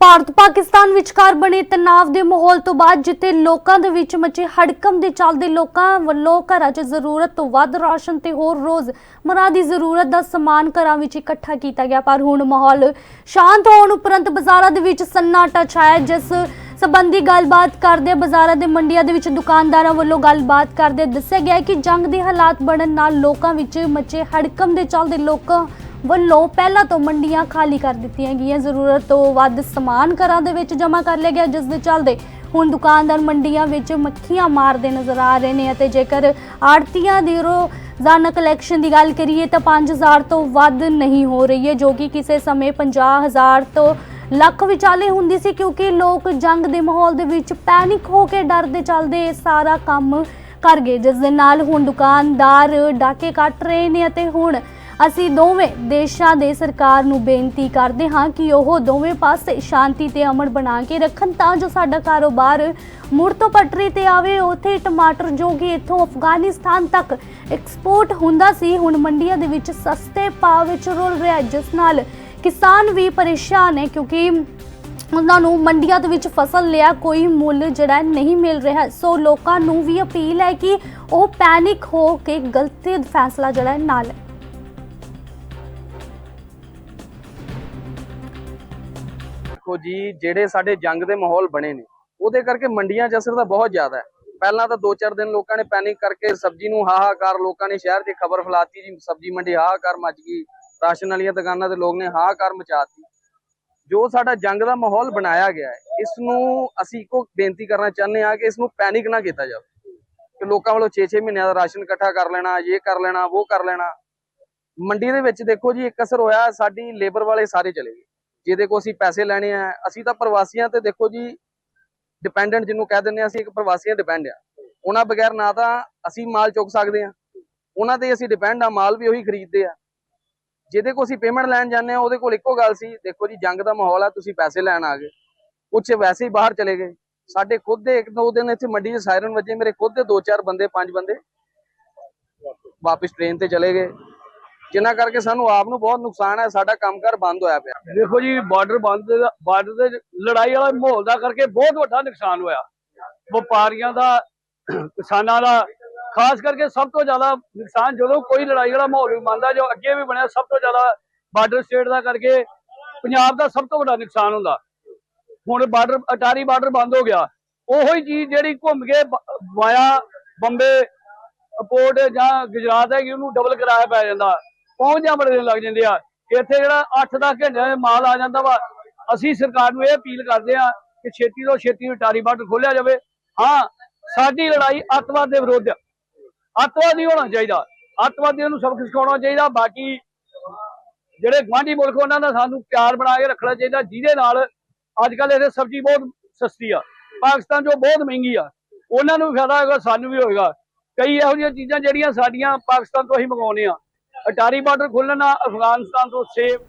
ਭਾਰਤ ਪਾਕਿਸਤਾਨ ਵਿਚਕਾਰ ਬਣੇ ਤਣਾਅ ਦੇ ਮਾਹੌਲ ਤੋਂ ਬਾਅਦ ਜਿੱਥੇ ਲੋਕਾਂ ਦੇ ਵਿੱਚ ਮਚੇ ਹੜਕੰਪ ਦੇ ਚੱਲਦੇ ਲੋਕਾਂ ਵੱਲੋਂ ਘਰਾਂ 'ਚ ਜ਼ਰੂਰਤ ਤੋਂ ਵੱਧ ਰਾਸ਼ਨ ਤੇ ਹੋਰ ਰੋਜ਼ ਮਰਾਂ ਦੀ ਜ਼ਰੂਰਤ ਦਾ ਸਮਾਨ ਘਰਾਂ ਵਿੱਚ ਇਕੱਠਾ ਕੀਤਾ ਗਿਆ। ਪਰ ਹੁਣ ਮਾਹੌਲ ਸ਼ਾਂਤ ਹੋਣ ਉਪਰੰਤ ਬਾਜ਼ਾਰਾਂ ਦੇ ਵਿੱਚ ਸੰਨਾਟਾ ਛਾਇਆ ਜਿਸ ਸੰਬੰਧੀ ਗੱਲਬਾਤ ਕਰਦੇ ਬਾਜ਼ਾਰਾਂ ਦੇ ਮੰਡੀਆਂ ਦੇ ਵਿੱਚ ਦੁਕਾਨਦਾਰਾਂ ਵੱਲੋਂ ਗੱਲਬਾਤ ਕਰਦੇ ਦੱਸਿਆ ਗਿਆ ਕਿ ਜੰਗ ਦੇ ਹਾਲਾਤ ਬਣਨ ਨਾਲ ਲੋਕਾਂ ਵਿੱਚ ਮਚੇ ਹੜਕੰਪ ਦੇ ਚੱਲਦੇ ਲੋਕਾਂ ਵੱਲੋਂ ਪਹਿਲਾਂ ਤੋਂ ਮੰਡੀਆਂ ਖਾਲੀ ਕਰ ਦਿੱਤੀਆਂ ਗਈਆਂ। ਜ਼ਰੂਰਤ ਤੋਂ ਵੱਧ ਸਮਾਨ ਘਰਾਂ ਦੇ ਵਿੱਚ ਜਮ੍ਹਾਂ ਕਰ ਲਿਆ ਗਿਆ, ਜਿਸ ਦੇ ਚੱਲਦੇ ਹੁਣ ਦੁਕਾਨਦਾਰ ਮੰਡੀਆਂ ਵਿੱਚ ਮੱਖੀਆਂ ਮਾਰਦੇ ਨਜ਼ਰ ਆ ਰਹੇ ਨੇ ਅਤੇ ਜੇਕਰ ਆੜਤੀਆਂ ਦੀ ਰੋਜ਼ਾਨਾ ਕਲੈਕਸ਼ਨ ਦੀ ਗੱਲ ਕਰੀਏ ਤਾਂ 5000 ਤੋਂ ਵੱਧ ਨਹੀਂ ਹੋ ਰਹੀ ਹੈ, ਜੋ ਕਿ ਕਿਸੇ ਸਮੇਂ 50000 ਤੋਂ ਲੱਖ ਵਿਚਾਲੇ ਹੁੰਦੀ ਸੀ, ਕਿਉਂਕਿ ਲੋਕ ਜੰਗ ਦੇ ਮਾਹੌਲ ਦੇ ਵਿੱਚ ਪੈਨਿਕ ਹੋ ਕੇ ਡਰ ਦੇ ਚੱਲਦੇ ਇਹ ਸਾਰਾ ਕੰਮ ਕਰ ਗਏ, ਜਿਸ ਦੇ ਨਾਲ ਹੁਣ ਦੁਕਾਨਦਾਰ ਡਾਕੇ ਕੱਟ ਰਹੇ ਨੇ ਅਤੇ ਹੁਣ ਅਸੀਂ ਦੋਵੇਂ ਦੇਸ਼ਾਂ ਦੇ ਸਰਕਾਰ ਨੂੰ ਬੇਨਤੀ ਕਰਦੇ ਹਾਂ ਕਿ ਉਹ ਦੋਵੇਂ ਪਾਸੇ ਸ਼ਾਂਤੀ ਤੇ ਅਮਨ ਬਣਾ ਕੇ ਰੱਖਣ ਤਾਂ ਜੋ ਸਾਡਾ ਕਾਰੋਬਾਰ ਮੁੜ ਤੋਂ ਪਟਰੀ ਤੇ ਆਵੇ। ਉੱਥੇ ਟਮਾਟਰ ਜੋ ਕਿ ਇੱਥੋਂ ਅਫਗਾਨਿਸਤਾਨ ਤੱਕ ਐਕਸਪੋਰਟ ਹੁੰਦਾ ਸੀ। ਹੁਣ ਮੰਡੀਆਂ ਦੇ ਵਿੱਚ ਸਸਤੇ ਭਾਅ ਵਿੱਚ ਰੁਲ ਰਿਹਾ ਜਿਸ ਨਾਲ ਕਿਸਾਨ ਵੀ ਪਰੇਸ਼ਾਨ ਹੈ ਕਿਉਂਕਿ ਉਹਨਾਂ ਨੂੰ ਮੰਡੀਆਂ ਦੇ ਵਿੱਚ ਫਸਲ ਲਿਆ ਕੋਈ ਮੁੱਲ ਜਿਹੜਾ ਨਹੀਂ ਮਿਲ ਰਿਹਾ। ਸੋ ਲੋਕਾਂ ਨੂੰ ਵੀ ਅਪੀਲ ਹੈ ਕਿ ਉਹ ਪੈਨਿਕ ਹੋ ਕੇ ਗਲਤ ਫੈਸਲਾ ਜਿਹੜਾ ਨਾ ਲੈਣ ਦੇਖੋ ਜੀ, ਜਿਹੜੇ ਸਾਡੇ ਜੰਗ ਦੇ ਮਾਹੌਲ ਬਣੇ ਨੇ, ਉਹਦੇ ਕਰਕੇ ਮੰਡੀਆਂ 'ਚ ਅਸਰ ਤਾਂ ਬਹੁਤ ਜ਼ਿਆਦਾ ਹੈ। ਪਹਿਲਾਂ ਤਾਂ 2-4 ਦਿਨ ਲੋਕਾਂ ਨੇ ਪੈਨਿਕ ਕਰਕੇ ਸਬਜ਼ੀ ਨੂੰ ਹਾਹਾਕਾਰ, ਲੋਕਾਂ ਨੇ ਸ਼ਹਿਰ 'ਚ ਖਬਰ ਫੈਲਾਤੀ ਜੀ, ਸਬਜ਼ੀ ਮੰਡੀ ਹਾਹਾਕਾਰ ਮਚ ਗਈ, ਰਾਸ਼ਨ ਵਾਲੀਆਂ ਦੁਕਾਨਾਂ ਤੇ ਲੋਕ ਨੇ ਹਾਹਾਕਾਰ ਮਚਾਤੀ। ਜੋ ਸਾਡਾ ਜੰਗ ਦਾ ਮਾਹੌਲ ਬਣਾਇਆ ਗਿਆ ਹੈ, ਇਸ ਨੂੰ ਅਸੀਂ ਇੱਕੋ ਬੇਨਤੀ ਕਰਨਾ ਚਾਹੁੰਦੇ ਹਾਂ ਕਿ ਇਸ ਨੂੰ ਪੈਨਿਕ ਨਾ ਕੀਤਾ ਜਾਵੇ। ਕਿ ਲੋਕਾਂ ਵੱਲੋਂ 6-6 ਮਹੀਨਿਆਂ ਦਾ ਰਾਸ਼ਨ ਇਕੱਠਾ ਕਰ ਲੈਣਾ, ਇਹ ਕਰ ਲੈਣਾ, ਉਹ ਕਰ ਲੈਣਾ। ਮੰਡੀ ਦੇ ਵਿੱਚ ਦੇਖੋ ਜੀ, ਇੱਕ ਅਸਰ ਹੋਇਆ, ਸਾਡੀ ਲੇਬਰ ਵਾਲੇ ਸਾਰੇ ਚਲੇ ਗਏ। ਜਿਹਦੇ ਕੋ ਅਸੀਂ ਪੈਸੇ ਲੈਣੇ ਆ, ਅਸੀਂ ਤਾਂ ਪ੍ਰਵਾਸੀਆਂ ਤੇ ਦੇਖੋ ਜੀ ਡਿਪੈਂਡੈਂਟ ਜਿਹਨੂੰ ਕਹਿ ਦਿੰਦੇ ਆ, ਅਸੀਂ ਇੱਕ ਪ੍ਰਵਾਸੀਆਂ ਡਿਪੈਂਡ ਆ। ਉਹਨਾਂ ਬਗੈਰ ਨਾ ਤਾਂ ਅਸੀਂ ਮਾਲ ਚੁੱਕ ਸਕਦੇ ਆ। ਉਹਨਾਂ ਤੇ ਅਸੀਂ ਡਿਪੈਂਡ ਆ, ਮਾਲ ਵੀ ਉਹੀ ਖਰੀਦਦੇ ਆ। ਜਿਹਦੇ ਕੋ ਅਸੀਂ ਪੇਮੈਂਟ ਲੈਣ ਜਾਂਦੇ ਆ, ਉਹਦੇ ਕੋਲ ਇੱਕੋ ਗੱਲ ਸੀ, ਦੇਖੋ ਜੀ ਜੰਗ ਦਾ ਮਾਹੌਲ ਆ, ਤੁਸੀਂ ਪੈਸੇ ਲੈਣ ਆ ਗਏ। ਕੁਛ ਵੈਸੇ ਹੀ ਬਾਹਰ ਚਲੇ ਗਏ। ਸਾਡੇ ਖੁਦ ਦੇ ਇੱਕ ਦੋ ਦਿਨ ਇੱਥੇ ਮੰਡੀ 'ਚ ਸਾਇਰਨ ਵੱਜੇ, ਮੇਰੇ ਖੁਦ ਦੇ ਦੋ ਚਾਰ ਬੰਦੇ, ਪੰਜ ਬੰਦੇ ਵਾਪਸ ਟ੍ਰੇਨ ਤੇ ਚਲੇ ਗਏ। ਜਿਨ੍ਹਾਂ ਕਰਕੇ ਸਾਨੂੰ ਆਪ ਨੂੰ ਬਹੁਤ ਨੁਕਸਾਨ ਹੈ, ਸਾਡਾ ਕੰਮਕਾਰ ਬੰਦ ਹੋਇਆ ਪਿਆ। ਦੇਖੋ ਜੀ ਬਾਰਡਰ ਬੰਦ ਬਾਰਡਰ ਦੇ ਲੜਾਈ ਵਾਲਾ ਮਾਹੌਲ ਦਾ ਕਰਕੇ ਬਹੁਤ ਵੱਡਾ ਨੁਕਸਾਨ ਹੋਇਆ। ਵਪਾਰੀਆਂ ਦਾ, ਕਿਸਾਨਾਂ ਦਾ, ਖਾਸ ਕਰਕੇ ਸਭ ਤੋਂ ਜ਼ਿਆਦਾ ਨੁਕਸਾਨ ਜਦੋਂ ਕੋਈ ਲੜਾਈ ਵਾਲਾ ਮਾਹੌਲ ਵੀ ਮੰਨਦਾ ਜੋ ਅੱਗੇ ਵੀ ਬਣਿਆ, ਸਭ ਤੋਂ ਜ਼ਿਆਦਾ ਬਾਰਡਰ ਸਟੇਟ ਦਾ ਕਰਕੇ ਪੰਜਾਬ ਦਾ ਸਭ ਤੋਂ ਵੱਡਾ ਨੁਕਸਾਨ ਹੁੰਦਾ। ਹੁਣ ਬਾਰਡਰ ਅਟਾਰੀ ਬਾਰਡਰ ਬੰਦ ਹੋ ਗਿਆ। ਉਹੋ ਹੀ ਚੀਜ਼ ਜਿਹੜੀ ਘੁੰਮ ਕੇ ਵਾਇਆ, ਬੰਬੇ ਪੋਰਟ ਜਾਂ ਗੁਜਰਾਤ ਹੈਗੀ, ਉਹਨੂੰ ਡਬਲ ਕਿਰਾਇਆ ਪੈ ਜਾਂਦਾ। ਪਹੁੰਚਦਿਆਂ ਬੜੇ ਦਿਨ ਲੱਗ ਜਾਂਦੇ ਆ। ਇੱਥੇ ਜਿਹੜਾ 8-10 ਘੰਟਿਆਂ ਦੇ ਮਾਲ ਆ ਜਾਂਦਾ ਵਾ, ਅਸੀਂ ਸਰਕਾਰ ਨੂੰ ਇਹ ਅਪੀਲ ਕਰਦੇ ਆ ਕਿ ਛੇਤੀ ਤੋਂ ਛੇਤੀ ਟਾਰੀ ਬਾਰਡਰ ਖੋਲਿਆ ਜਾਵੇ। ਹਾਂ, ਸਾਡੀ ਲੜਾਈ ਅੱਤਵਾਦ ਦੇ ਵਿਰੁੱਧ ਆ। ਅੱਤਵਾਦ ਨਹੀਂ ਹੋਣਾ ਚਾਹੀਦਾ। ਅੱਤਵਾਦੀਆਂ ਨੂੰ ਸਬਕ ਸਿਖਾਉਣਾ ਚਾਹੀਦਾ, ਬਾਕੀ ਜਿਹੜੇ ਗਵਾਂਢੀ ਮੁਲਕ ਉਹਨਾਂ ਦਾ ਸਾਨੂੰ ਪਿਆਰ ਬਣਾ ਕੇ ਰੱਖਣਾ ਚਾਹੀਦਾ, ਜਿਹਦੇ ਨਾਲ ਅੱਜ ਕੱਲ ਇਹਦੇ ਸਬਜ਼ੀ ਬਹੁਤ ਸਸਤੀ ਆ। ਪਾਕਿਸਤਾਨ ਜੋ ਬਹੁਤ ਮਹਿੰਗੀ ਆ। ਉਹਨਾਂ ਨੂੰ ਵੀ ਫਾਇਦਾ ਹੋਏਗਾ, ਸਾਨੂੰ ਵੀ ਹੋਏਗਾ। ਕਈ ਇਹੋ ਜਿਹੀਆਂ ਚੀਜ਼ਾਂ ਜਿਹੜੀਆਂ ਸਾਡੀਆਂ ਪਾਕਿਸਤਾਨ ਤੋਂ ਅਸੀਂ ਮੰਗਾਉਂਦੇ ਆ। ਅਟਾਰੀ ਬਾਰਡਰ ਖੁੱਲਣਾ ਅਫਗਾਨਿਸਤਾਨ ਤੋਂ ਸੇਬ